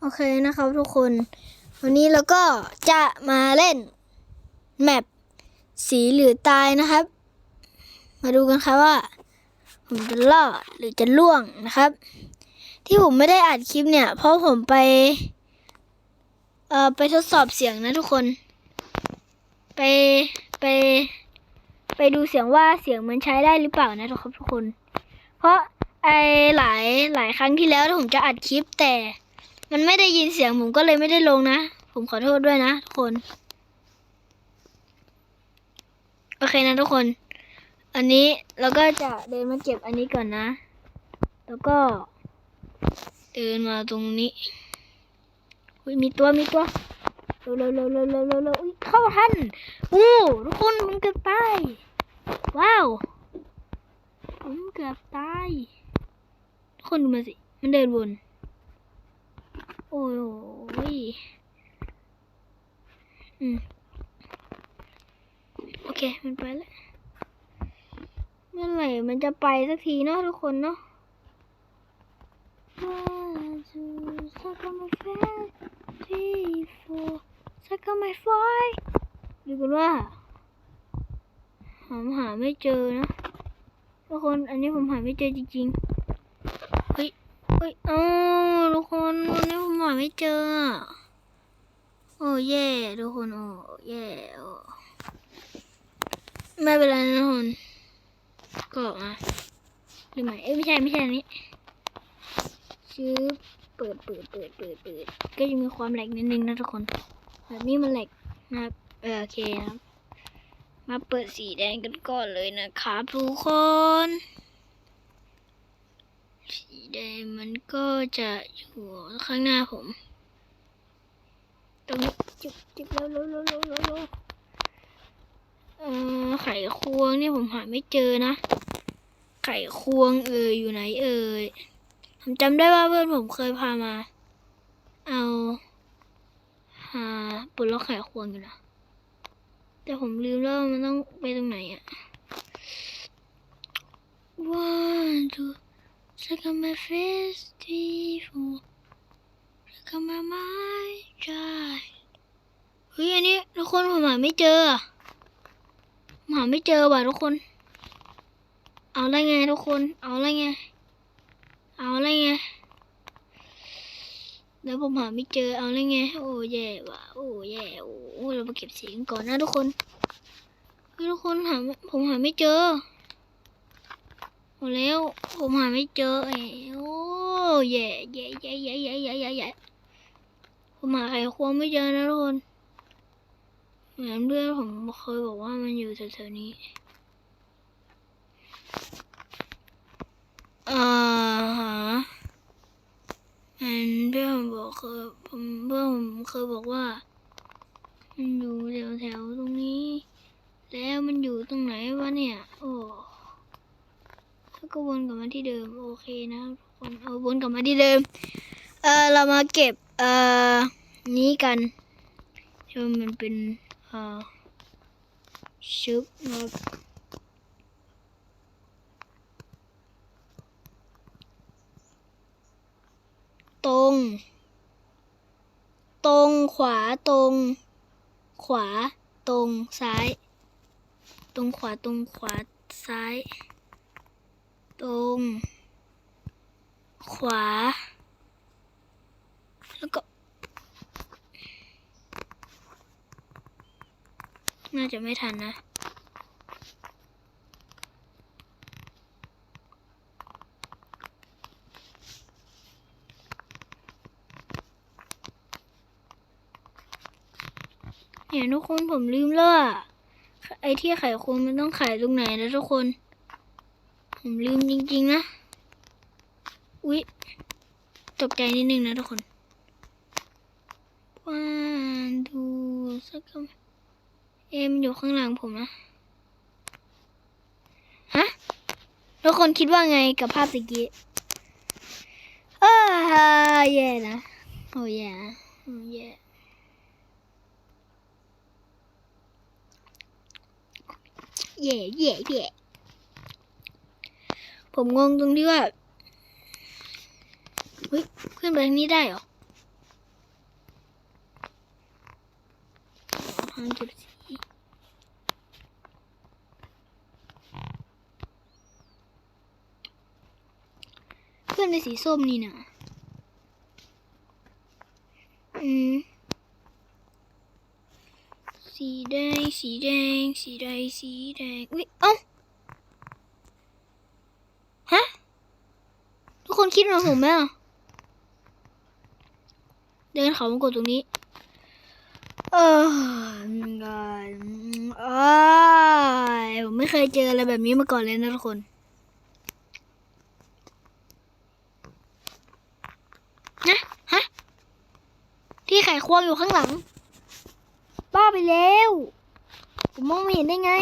โอเคนะครับทุกคน วันนี้เราก็จะมาเล่นแมปสีหรือตายนะครับ มาดูกันครับว่า ผมจะรอดหรือจะล่วงนะครับ ที่ผมไม่ได้อัดคลิปเนี่ย เพราะผมไป เอ่อไปทดสอบเสียงนะทุกคน ไปไป ไปดูเสียงว่าเสียงมันใช้ได้หรือเปล่านะทุกคนทุกคน เพราะไอหลายหลายครั้งที่แล้วที่ผมจะอัดคลิปแต่ มันไม่ได้ยินเสียงผมก็เลยไม่ได้ลงนะ ผมขอโทษด้วยนะทุกคน โอเคนะทุกคน อันนี้เราก็จะเดินมาเก็บอันนี้ก่อนนะ แล้วก็ เดินมาตรงนี้ อุ้ยมีตัวมีตัวเร็วเร็วเร็วเร็วเร็วเร็วเร็วอุ๊ยเข้าทันอู้ทุกคนผมเกือบตายว้าวผมเกือบตายทุกคนดูมาสิ มันเดินวน โอ้ยอืมโอเค มันไปแล้ว เมื่อไหร่มันจะไปสักทีเนาะทุกคนเนาะ One, two, suck on my face, three, four, suck on my five ดูกันว่าผมหาไม่เจอนะทุกคนอันนี้ผมหาไม่เจอจริงๆ เฮ้ยเฮ้ยเอ้ทุกคนวันนี้ผมหาไม่เจอ โอ้แย่ทุกคนโอ้แย่โอ้ไม่เป็นไรนะทุกคนก็ออกมาหรือไม่เอ้ยไม่ใช่ไม่ใช่อันนี้ชื้อเปิดเปิดเปิดเปิดเปิดก็จะมีความแหลกนิดนึงนะทุกคน แบบนี้มันแหลกนะครับเออโอเคนะครับมาเปิดสีแดงกันก่อนเลยนะครับทุกคน สีแดงมันก็จะอยู่ข้างหน้าผม ตรงนี้จุบจุบแล้วแล้วแล้วแล้วแล้วเออไข่ควงเนี่ยผมหาไม่เจอนะ ไข่ควงเอออยู่ไหนเอ่ยผมจำได้ว่าเพื่อนผมเคยพามา เอาหาปลดล็อกไข่ควงอยู่นะแต่ผมลืมแล้วว่ามันต้องไปตรงไหนอะ one two Suck on my face, three, four. Suck on my mind, dry. เฮ้ยอันนี้ทุกคนผมหาไม่เจอผมหาไม่เจอว่ะทุกคน เอาอะไรไงทุกคน เอาอะไรไง เอาอะไรไง แล้วผมหาไม่เจอ เอาอะไรไง โอ้แย่ว่ะ โอ้แย่ โอ้เราไปเก็บเสียงก่อนนะทุกคนเฮ้ยทุกคนหาผมหาไม่เจอ โอ้แล้วผมหาไม่เจอโอ้แย่แย่แย่แย่แย่แย่แย่ผมหาไอ้ควงไม่เจอนะทุกคน เหมือนเพื่อนผมเคยบอกว่ามันอยู่แถวๆนี้ เอ่อฮะเหมือนเพื่อนผมบอกเคยผมเพื่อนผมเคยบอกว่า มันอยู่แถวๆตรงนี้ แล้วมันอยู่ตรงไหนวะเนี่ย โก็วนกลับมาที่เดิม โอเคนะทุกคนเอาวนกลับมาที่เดิม เออเรามาเก็บเอ่อนี้กันที่มันเป็นเอ่อชุบนะครับตรง ตรงขวาตรง ขวาตรงซ้าย ตรงขวาตรงขวาซ้าย ตรง ขวา แล้วก็ น่าจะไม่ทันนะเนี่ยทุกคนผมลืมแล้วอะไอ้ที่ไข่ควงมันต้องไข่ตรงไหนนะทุกคน ผมลืมจริงๆนะ อุ๊ย ตกใจนิดนึงนะทุกคนวันดูสักคำเอ็มอยู่ข้างหลังผมนะ ฮะ ทุกคนคิดว่าไงกับภาพตะกี้อ้าแย่นะ โอ้แย่นะโอ้แย่แย่แย่แย่ ผมงงตรงที่ว่าขึ้นไปทางนี้ได้เหรอเางจุดนในสีส้มนี่นะอืมสีแดง สีแดง สีแดง สีแดง อุ๊ยเอ้า คิดเหมือนผมไหมอะเดินเขามากดตรงนี้ เออเอยผมไม่เคยเจออะไรแบบนี้มาก่อนเลยนะทุกคนนะฮะ ที่ไขควงอยู่ข้างหลัง บ้าไปแล้ว ผมมองไม่เห็นได้ไง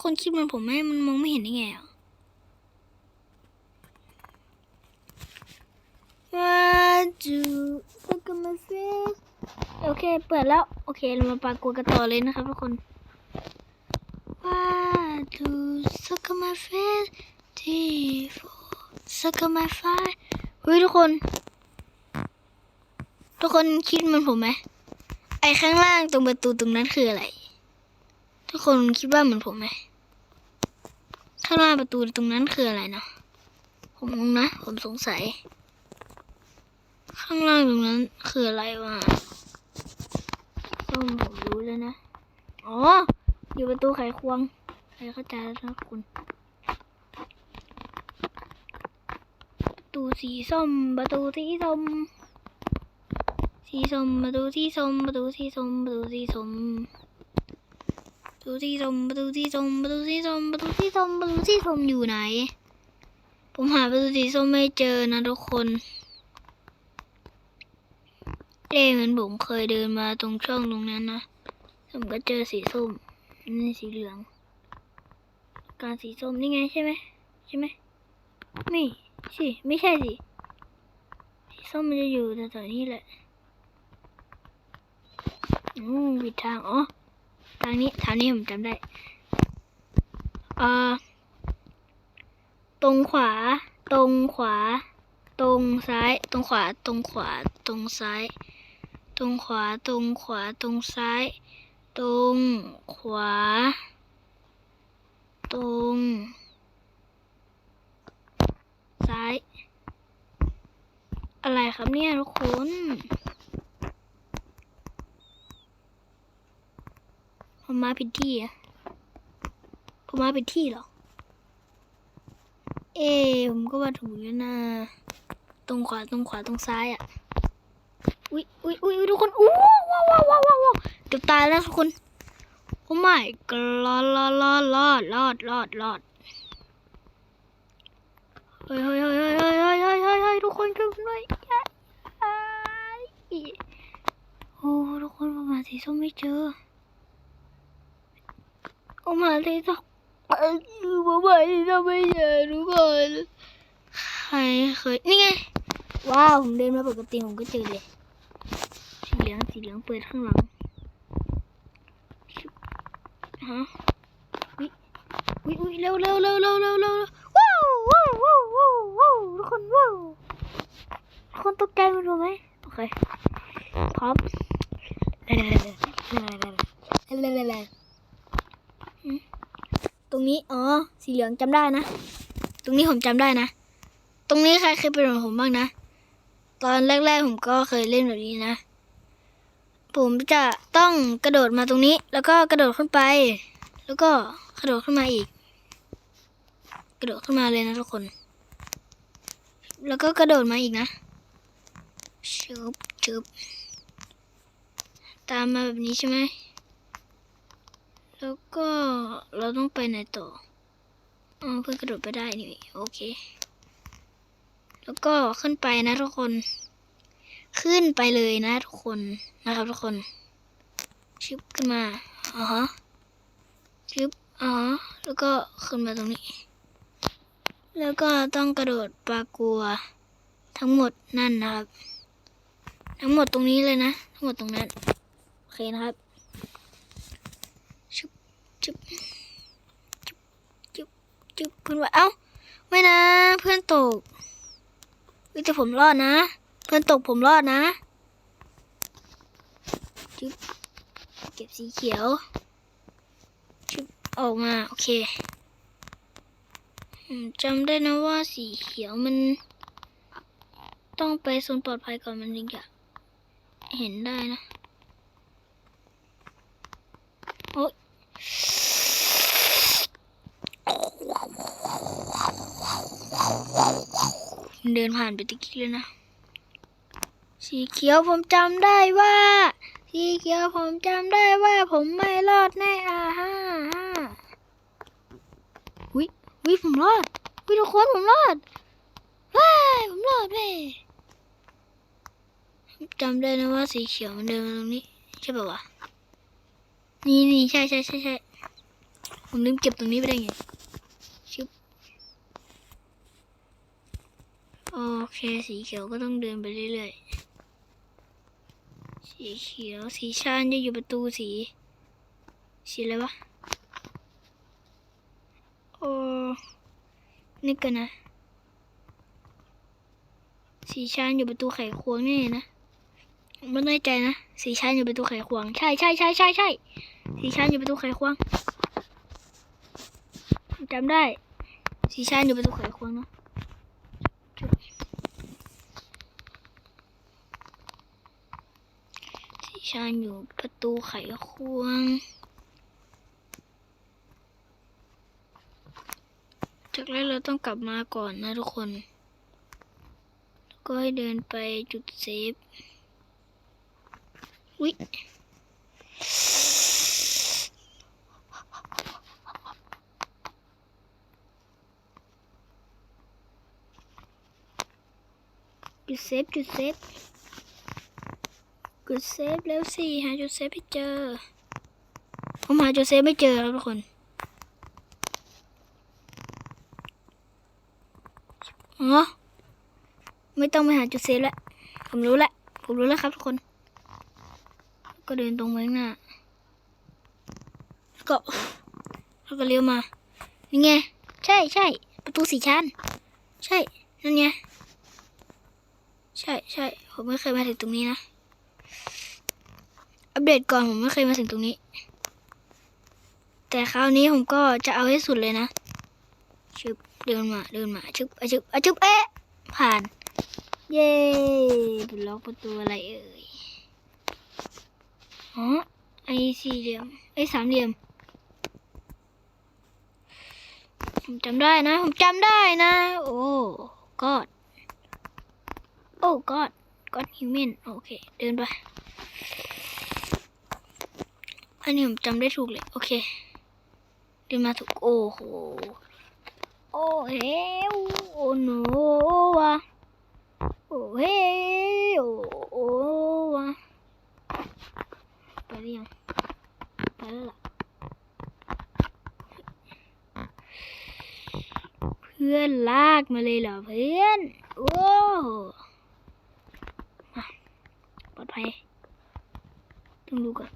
คนคิดเหมันผมไหมมันมองไม่เห็นได้ไงอะว่า จูสกมาเซสโอเค เปิดแล้ว โอเค เรามาปากฏกันต่อเลยนะครับทุกคนว่าจูสกมาเฟสทีโฟสกมาไฟเฮ้ยทุกคน ทุกคนคิดเหมันผมไหมไอข้างล่างตรงประตูตรงนั้นคืออะไร ทุกคนคิดว่าเหมือนผมไหมข้างล่างประตูตรงนั้นคืออะไรเนาะผมงงนะ ผมสงสัย ข้างล่างตรงนั้นคืออะไรวะต้มผมรู้แล้วนะ อ๋อ อยู่ประตูไขควง ใครเข้าใจแล้วนะคุณ ประตูสีส้ม ประตูสีส้ม สีส้ม ประตูสีส้ม ประตูสีส้ม ประตูสีส้ม ประตูสีส้ม ประตูสีส้ม ประตูสีส้ม ประตูสีส้ม ประตูสีส้มอยู่ไหน ผมหาประตูสีส้มไม่เจอนะทุกคน เอ๊ะเหมือนผมเคยเดินมาตรงช่องตรงนั้นนะ ผมก็เจอสีส้ม นี่สีเหลือง การสีส้มนี่ไงใช่ไหมใช่ไหมไม่สิไม่ใช่สิ สีส้มมันจะอยู่แถวๆนี้แหละอืมผิดทางอ๋อทางนี้ทางนี้ผมจำได้เอ่อตรงขวา ตรงขวา ตรงซ้าย ตรงขวา ตรงขวา ตรงซ้าย ตรงขวาตรงขวาตรงซ้าย ตรงขวา ตรง ซ้าย อะไรครับเนี่ยทุกคนผมมาผิดที่อะผมมาผิดที่หรอ เอผมก็ว่าถูกแล้วนะ ตรงขวาตรงขวาตรงซ้ายอะ อุ๊ยอุ๊ยอุ๊ยทุกคนอู้ว้าวว้าวว้าวว้าวว้าวเกือบตายแล้วทุกคนโอ้ไม่กรอดรอดรอดรอดรอดรอดรอดเฮ้ยเฮ้ยเฮ้ยเฮ้ยเฮ้ยเฮ้ยเฮ้ยเฮ้ยเฮ้ยทุกคนช่วยผมหน่อยอย่าอย่าโอ้ทุกคนผมหาสีส้มไม่เจอโอ้มาเลยสักคือมาใหม่เราไม่เจอทุกคนใครเคยนี่ไงว้าวผมเดินมาปกติผมก็เจอเลย เหลืองสีเหลืองเปิดข้างหลังฮะวิวิวิเร็วเร็วเร็วเร็วเร็วเร็วว้าวว้าวว้าวว้าวว้าทุกคนว้าวทุกคนตกใจมันรู้ไหมโอเคพร้อมตรงนี้อ๋อสีเหลืองจำได้นะ ตรงนี้ผมจำได้นะ ตรงนี้ใครเคยเป็นของผมบ้างนะ ตอนแรกๆผมก็เคยเล่นแบบนี้นะ ผมจะต้องกระโดดมาตรงนี้ แล้วก็กระโดดขึ้นไป แล้วก็กระโดดขึ้นมาอีก กระโดดขึ้นมาเลยนะทุกคน แล้วก็กระโดดมาอีกนะชุบชุบตามมาแบบนี้ใช่ไหม แล้วก็เราต้องไปไหนต่ออ๋อเพื่อกระโดดไปได้นี่โอเค แล้วก็ขึ้นไปนะทุกคน ขึ้นไปเลยนะทุกคนนะครับทุกคน ชึบขึ้นมาอ๋อชึบอ๋อแล้วก็ขึ้นมาตรงนี้ แล้วก็ต้องกระโดดปลากัว ทั้งหมดนั่นนะครับ ทั้งหมดตรงนี้เลยนะ ทั้งหมดตรงนั้น โอเคนะครับจุ๊บจุ๊บจุ๊บจุ๊บเพื่อนว่าเอ้าไม่นะ เพื่อนตกวิแต่ผมรอดนะ เพื่อนตกผมรอดนะจึ๊บเก็บสีเขียวจึ๊บออกมา โอเคจำได้นะว่าสีเขียวมัน ต้องไปโซนปลอดภัยก่อนมันถึงจะเห็นได้นะ โอ๊ยเดินผ่านไปตะกี้เลยนะ สีเขียวผมจำได้ว่า สีเขียวผมจำได้ว่า ผมไม่รอดแน่อ่าฮ่าฮ่าวิวิผมรอดวิทุกคนผมรอดว้ายผมรอดเว้ยจำได้นะว่าสีเขียวมันเดินมาตรงนี้ใช่ป่าวะนี่นี่ใช่ใช่ใช่ใช่ผมลืมเก็บตรงนี้ไปได้ไงชึบโอเคสีเขียวก็ต้องเดินไปเรื่อยๆ สีเขียว สีชาญจะอยู่ประตูสี สีอะไรวะ โอ้นี่กันนะ สีชาญอยู่ประตูไขควงนี่นะไม่แน่ใจนะ สีชาญอยู่ประตูไขควง ใช่ใช่ใช่ใช่ใช่สีชาญอยู่ประตูไขควงจำได้ สีชาญอยู่ประตูไขควงเนอะจุ๊บสี ชาญอยู่ประตูไขควง จากนั้นเราต้องกลับมาก่อนนะทุกคนแล้วก็ให้เดินไปจุดเซฟอุ๊ยจุดเซฟจุดเซฟ จุดเซฟแล้วสิหาจุดเซฟให้เจอ ผมหาจุดเซฟไม่เจอครับทุกคนอ๋อไม่ต้องไปหาจุดเซฟแล้วผมรู้แล้วผมรู้แล้วครับทุกคน ก็เดินตรงไปหน้าแล้วก็แล้วก็เลี้ยวมา นี่ไง ใช่ใช่ประตูสี่ชั้น ใช่ นั่นไง ใช่ใช่ผมไม่เคยมาถึงตรงนี้นะ อัปเดตก่อนผมไม่เคยมาถึงตรงนี้ แต่คราวนี้ผมก็จะเอาให้สุดเลยนะชึบเดินมาเดินมาชึบอะชึบอะชึบเอ๊ะผ่าน เย้เป็นล็อกประตูอะไรเอ่ยอ๋อไอสี่เหลี่ยมไอสามเหลี่ยมผมจำได้นะ ผมจำได้นะ โอ้กอดโอ้กอด กอดฮิวแมนโอเค เดินไป อันนี้ผมจำได้ถูกเลย โอเค เดินมาถูก โอ้โห โอ้เฮวโอ้โนวะโอ้เฮวโอ้วะไปหรือยังไปแล้วล่ะเพื่อนลากมาเลยเหรอเพื่อน โอ้ ภัย ต้องดูก่อน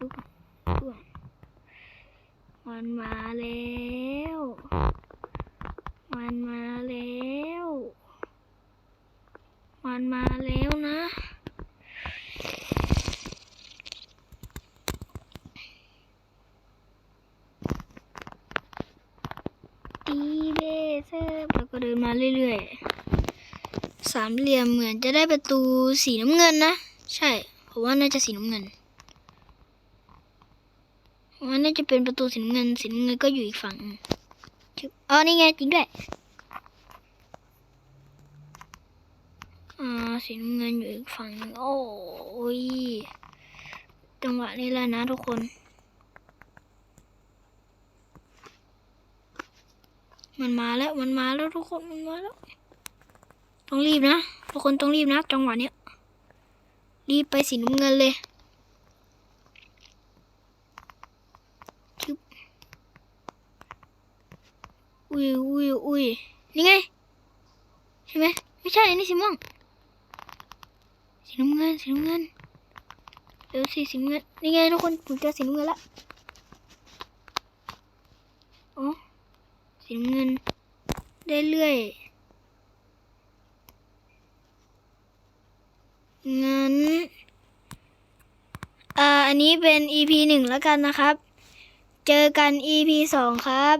ดูก่อนดูก่อนมันมาแล้ว มันมาแล้ว มันมาแล้วนะตีเบเซอร์แล้วก็เดินมาเรื่อยๆ สามเหลี่ยมเหมือนจะได้ประตูสีน้ำเงินนะ ใช่ผมว่าน่าจะสีน้ำเงินว่าน่าจะเป็นประตูสีน้ำเงินสีน้ำเงินก็อยู่อีกฝั่งอ๋อนี่ไงจริงด้วยอ่าสีน้ำเงินอยู่อีกฝั่งหนึ่งโอ้ยจังหวะนี้แหละนะทุกคนมันมาแล้ว มันมาแล้วทุกคน มันมาแล้ว ต้องรีบนะ ทุกคนต้องรีบนะ จังหวะเนี้ย รีบไปสีน้ำเงินเลยชึบอุ้ยอุ้ยอุ้ยนี่ไงใช่ไหมไม่ใช่อันนี้สีม่วงสีน้ำเงินสีน้ำเงินเดี๋ยวสีสีน้ำเงินนี่ไงทุกคนผมเจอสีน้ำเงินล้วโอ้สีน้ำเงินได้เรื่อย งั้นอ่าอันนี้เป็น EP หนึ่งแล้วกันนะครับ เจอกัน EP สองครับ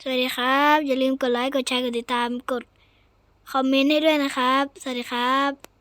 สวัสดีครับ อย่าลืมกดไลค์ กดแชร์ กดติดตาม กดคอมเมนต์ให้ด้วยนะครับ สวัสดีครับ